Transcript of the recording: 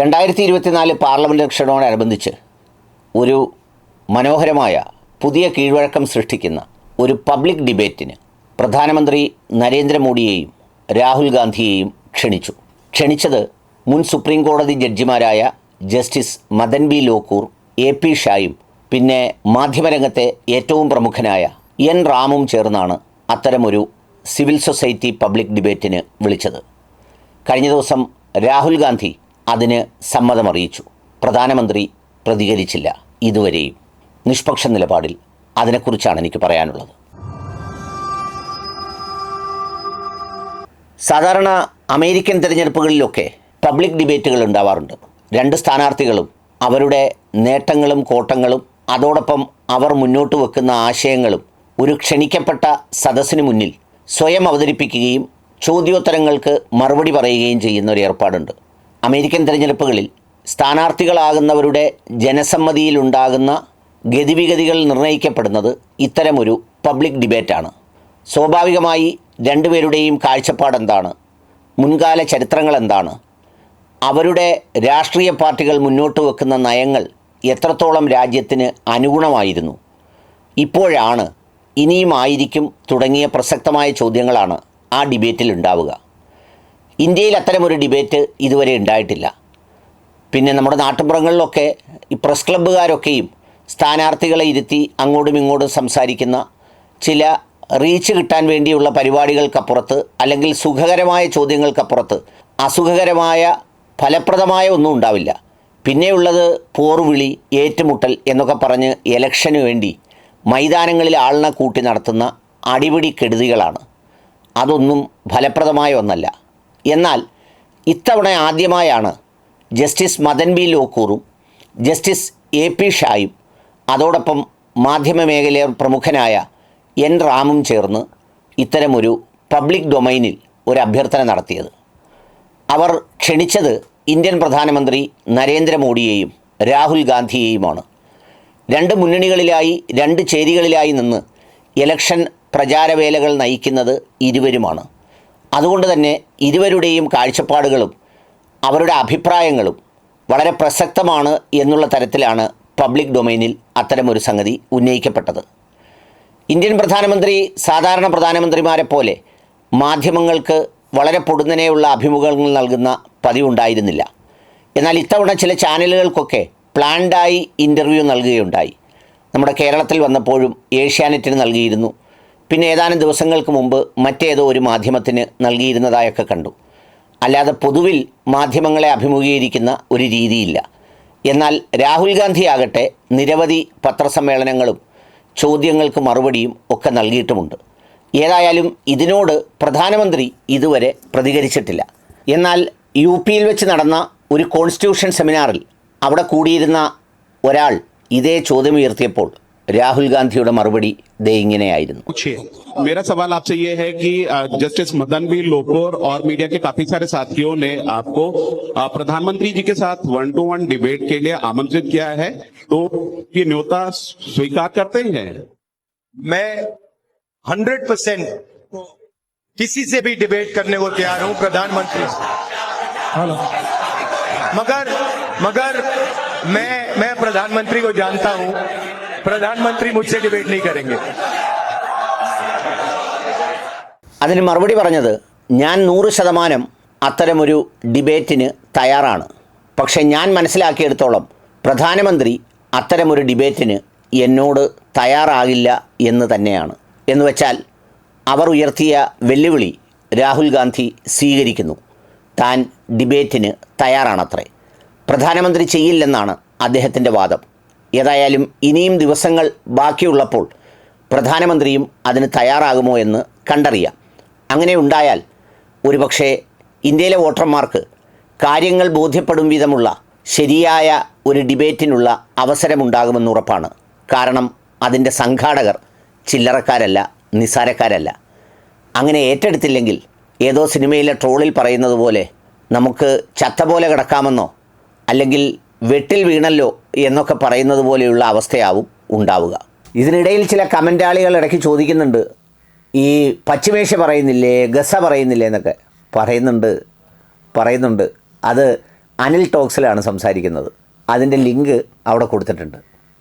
രണ്ടായിരത്തി ഇരുപത്തിനാല് പാർലമെന്റ് ഇലക്ഷനോടനുബന്ധിച്ച് ഒരു മനോഹരമായ പുതിയ കീഴ്വഴക്കം സൃഷ്ടിക്കുന്ന ഒരു പബ്ലിക് ഡിബേറ്റിന് പ്രധാനമന്ത്രി നരേന്ദ്രമോദിയെയും രാഹുൽ ഗാന്ധിയെയും ക്ഷണിച്ചു. ക്ഷണിച്ചത് മുൻ സുപ്രീം കോടതി ജഡ്ജിമാരായ justice Madan B Lokur A P ഷായും പിന്നെ മാധ്യമരംഗത്തെ ഏറ്റവും പ്രമുഖനായ എൻ റാമും ചേർന്നാണ് അത്തരമൊരു സിവിൽ സൊസൈറ്റി പബ്ലിക് ഡിബേറ്റിന് വിളിച്ചത്. കഴിഞ്ഞ ദിവസം രാഹുൽ ഗാന്ധി അതിന് സമ്മതമറിയിച്ചു. പ്രധാനമന്ത്രി പ്രതികരിച്ചില്ല ഇതുവരെയും. നിഷ്പക്ഷ നിലപാടിൽ അതിനെക്കുറിച്ചാണ് എനിക്ക് പറയാനുള്ളത്. സാധാരണ അമേരിക്കൻ തിരഞ്ഞെടുപ്പുകളിലൊക്കെ പബ്ലിക് ഡിബേറ്റുകൾ ഉണ്ടാവാറുണ്ട്. രണ്ട് സ്ഥാനാർത്ഥികളും അവരുടെ നേട്ടങ്ങളും കോട്ടങ്ങളും അതോടൊപ്പം അവർ മുന്നോട്ട് വെക്കുന്ന ആശയങ്ങളും ഒരു ക്ഷണിക്കപ്പെട്ട സദസ്സിന് മുന്നിൽ സ്വയം അവതരിപ്പിക്കുകയും ചോദ്യോത്തരങ്ങൾക്ക് മറുപടി പറയുകയും ചെയ്യുന്ന ഒരു ഏർപ്പാടുണ്ട്. അമേരിക്കൻ തിരഞ്ഞെടുപ്പുകളിൽ സ്ഥാനാർത്ഥികളാകുന്നവരുടെ ജനസമ്മതിയിലുണ്ടാകുന്ന ഗതിവിഗതികൾ നിർണയിക്കപ്പെടുന്നത് ഇത്തരമൊരു പബ്ലിക് ഡിബേറ്റാണ്. സ്വാഭാവികമായി രണ്ടുപേരുടെയും കാഴ്ചപ്പാടെന്താണ്? മുൻകാല ചരിത്രങ്ങൾ എന്താണ് അവരുടെ രാഷ്ട്രീയ പാർട്ടികൾ മുന്നോട്ട് വെക്കുന്ന നയങ്ങൾ എത്രത്തോളം രാജ്യത്തിന് അനുഗുണമായിരുന്നു? ഇപ്പോഴാണ് ഇനിയുമായിരിക്കും തുടങ്ങിയ പ്രസക്തമായ ചോദ്യങ്ങളാണ് ആ ഡിബേറ്റിൽ ഉണ്ടാവുക ഇന്ത്യയിൽ അത്തരമൊരു ഡിബേറ്റ് ഇതുവരെ ഉണ്ടായിട്ടില്ല. പിന്നെ നമ്മുടെ നാട്ടുപുറങ്ങളിലൊക്കെ ഈ പ്രസ് ക്ലബ്ബുകാരൊക്കെയും സ്ഥാനാർത്ഥികളെ ഇരുത്തി അങ്ങോട്ടും ഇങ്ങോട്ടും സംസാരിക്കുന്ന ചില റീച്ച് കിട്ടാൻ വേണ്ടിയുള്ള പരിപാടികൾക്കപ്പുറത്ത് അല്ലെങ്കിൽ സുഖകരമായ ചോദ്യങ്ങൾക്കപ്പുറത്ത് അസുഖകരമായ ഫലപ്രദമായ ഒന്നും ഉണ്ടാവില്ല. പിന്നെയുള്ളത് പോർവിളി ഏറ്റുമുട്ടൽ എന്നൊക്കെ പറഞ്ഞ് ഇലക്ഷന് വേണ്ടി മൈതാനങ്ങളിൽ ആളിനെ കൂട്ടി നടത്തുന്ന അടിപിടി കെടുതികളാണ്. അതൊന്നും ഫലപ്രദമായ ഒന്നല്ല. എന്നാൽ ഇത്തവണ ആദ്യമായാണ് ജസ്റ്റിസ് മദൻ ബി ലോക്കൂറും ജസ്റ്റിസ് എ പി ഷായും അതോടൊപ്പം മാധ്യമ മേഖലയിൽ പ്രമുഖനായ എൻ റാമും ചേർന്ന് ഇത്തരമൊരു പബ്ലിക് ഡൊമൈനിൽ ഒരു അഭ്യർത്ഥന നടത്തിയത്. അവർ ക്ഷണിച്ചത് ഇന്ത്യൻ പ്രധാനമന്ത്രി നരേന്ദ്രമോദിയെയും രാഹുൽ ഗാന്ധിയെയുമാണ്. രണ്ട് മുന്നണികളിലായി രണ്ട് ചേരികളിലായി നിന്ന് ഇലക്ഷൻ പ്രചാരവേലകൾ നയിക്കുന്നത് ഇരുവരുമാണ്. അതുകൊണ്ട് തന്നെ ഇരുവരുടെയും കാഴ്ചപ്പാടുകളും അവരുടെ അഭിപ്രായങ്ങളും വളരെ പ്രസക്തമാണ് എന്നുള്ള തരത്തിലാണ് പബ്ലിക് ഡൊമൈനിൽ അത്തരമൊരു സംഗതി ഉന്നയിക്കപ്പെട്ടത്. ഇന്ത്യൻ പ്രധാനമന്ത്രി സാധാരണ പ്രധാനമന്ത്രിമാരെ പോലെ മാധ്യമങ്ങൾക്ക് വളരെ പൊടുന്നനെയുള്ള അഭിമുഖങ്ങൾ നൽകുന്ന പതിവുണ്ടായിരുന്നില്ല. എന്നാൽ ഇത്തവണ ചില ചാനലുകൾക്കൊക്കെ പ്ലാൻഡായി ഇന്റർവ്യൂ നൽകുകയുണ്ടായി. നമ്മുടെ കേരളത്തിൽ വന്നപ്പോഴും ഏഷ്യാനെറ്റിന് നൽകിയിരുന്നു പിന്നെ ഏതാനും ദിവസങ്ങൾക്ക് മുമ്പ് മറ്റേതോ ഒരു മാധ്യമത്തിന് നൽകിയിരുന്നതായൊക്കെ കണ്ടു. അല്ലാതെ പൊതുവിൽ മാധ്യമങ്ങളെ അഭിമുഖീകരിക്കുന്ന ഒരു രീതിയില്ല. എന്നാൽ രാഹുൽ ഗാന്ധി ആകട്ടെ നിരവധി പത്രസമ്മേളനങ്ങളും ചോദ്യങ്ങൾക്ക് മറുപടിയും ഒക്കെ നൽകിയിട്ടുമുണ്ട്. ഏതായാലും ഇതിനോട് പ്രധാനമന്ത്രി ഇതുവരെ പ്രതികരിച്ചിട്ടില്ല. എന്നാൽ യു പിയിൽ വെച്ച് നടന്ന ഒരു കോൺസ്റ്റിറ്റ്യൂഷൻ സെമിനാറിൽ അവിടെ കൂടിയിരുന്ന ഒരാൾ ഇതേ ചോദ്യം ഉയർത്തിയപ്പോൾ രാഹുൽ ഗാന്ധിയുടെ മറുപടി ദേ ഇങ്ങനെയായിരുന്നു पूछिए मेरा सवाल आपसे ये है कि अ, जस्टिस मदन बी लोकुर और मीडिया के काफी सारे साथियों ने आपको अ, प्रधानमंत्री जी के साथ वन टू वन डिबेट के लिए आमंत्रित किया है तो ये न्योता स्वीकार करते हैं मैं हंड्रेड परसेंट किसी से भी डिबेट करने को तैयार हूं प्रधानमंत्री से। मगर मगर मैं मैं प्रधानमंत्री को जानता हूं प्रधानमंत्री मुझसे डिबेट नहीं करेंगे അതിന് മറുപടി പറഞ്ഞത് ഞാൻ നൂറ് ശതമാനം അത്തരമൊരു ഡിബേറ്റിന് തയ്യാറാണ് പക്ഷേ ഞാൻ മനസ്സിലാക്കിയെടുത്തോളം പ്രധാനമന്ത്രി അത്തരമൊരു ഡിബേറ്റിന് എന്നോട് തയ്യാറാകില്ല എന്ന് തന്നെയാണ് എന്ന് വെച്ചാൽ അവർ ഉയർത്തിയ വെല്ലുവിളി രാഹുൽ ഗാന്ധി സ്വീകരിക്കുന്നു താൻ ഡിബേറ്റിന് തയ്യാറാണത്രേ പ്രധാനമന്ത്രി ചെയ്യില്ലെന്നാണ് അദ്ദേഹത്തിൻ്റെ വാദം ഏതായാലും ഇനിയും ദിവസങ്ങൾ ബാക്കിയുള്ളപ്പോൾ പ്രധാനമന്ത്രിയും അതിന് തയ്യാറാകുമോ എന്ന് കണ്ടറിയാം. അങ്ങനെ ഉണ്ടായാൽ ഒരുപക്ഷെ ഇന്ത്യയിലെ വോട്ടർമാർക്ക് കാര്യങ്ങൾ ബോധ്യപ്പെടും വിധമുള്ള ശരിയായ ഒരു ഡിബേറ്റിനുള്ള അവസരമുണ്ടാകുമെന്ന് ഉറപ്പാണ്. കാരണം അതിന്റെ സംഘാടകർ ചില്ലറക്കാരല്ല നിസാരക്കാരല്ല അങ്ങനെ ഏറ്റെടുത്തില്ലെങ്കിൽ ഏതോ സിനിമയിലെ ട്രോളിൽ പറയുന്നത് പോലെ നമുക്ക് ചത്ത പോലെ കിടക്കാമെന്നോ അല്ലെങ്കിൽ വെട്ടിൽ വീണല്ലോ എന്നൊക്കെ പറയുന്നത് പോലെയുള്ള അവസ്ഥയാവും ഉണ്ടാവുക. ഇതിനിടയിൽ ചില കമന്റാളികൾ ഇടയ്ക്ക് ചോദിക്കുന്നുണ്ട് ഈ പശ്ചിമേഷ്യ പറയുന്നില്ലേ ഗസ പറയുന്നില്ലേ എന്നൊക്കെ പറയുന്നുണ്ട് പറയുന്നുണ്ട്. അത് അനിൽ ടോക്സിലാണ് സംസാരിക്കുന്നത്. അതിന്റെ ലിങ്ക് അവിടെ കൊടുത്തിട്ടുണ്ട്.